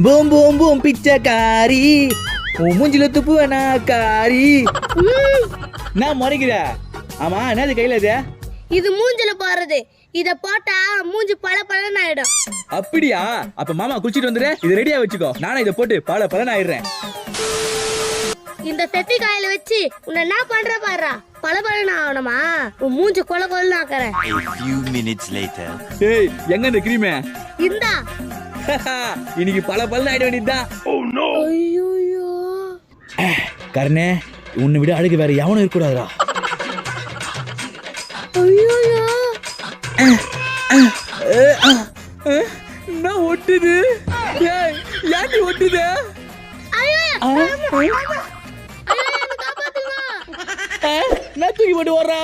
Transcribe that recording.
Boom boom boom பிச்சைக்காரி உன் மூஞ்சில துப்புவனா காரி நான் முறைக்கிற ஆமா என்னது கையில இது இது மூஞ்சில போறது இத போட்டா மூஞ்சி பல பலன்னு ஆயிடும் அப்படியா அப்ப மாமா குளிச்சிட்டு வந்துடு இது ரெடியா வச்சுக்கோ நானும் இதை போட்டு பல பலன் ஆயிடுறேன் இந்த பெப்பி காயில வச்சு உன்னை என்ன பண்ற பாருடா பல பலன்னு ஆகணுமா உன் மூஞ்சி கொல கொலன்னு ஆக்குறேன் A few minutes later. ஏய் எங்க இந்த கிரீமே இந்தா இன்னைக்கு பல பலன் ஆயிட வேண்டியதுதான். Oh, கருணே உன்னை விட அழகு வேற எவனும் இருக்கக்கூடாதுடா. என்ன ஒட்டுது. ஏன் ஒட்டுது? நான் தூக்கி போட்டு ஓடுறா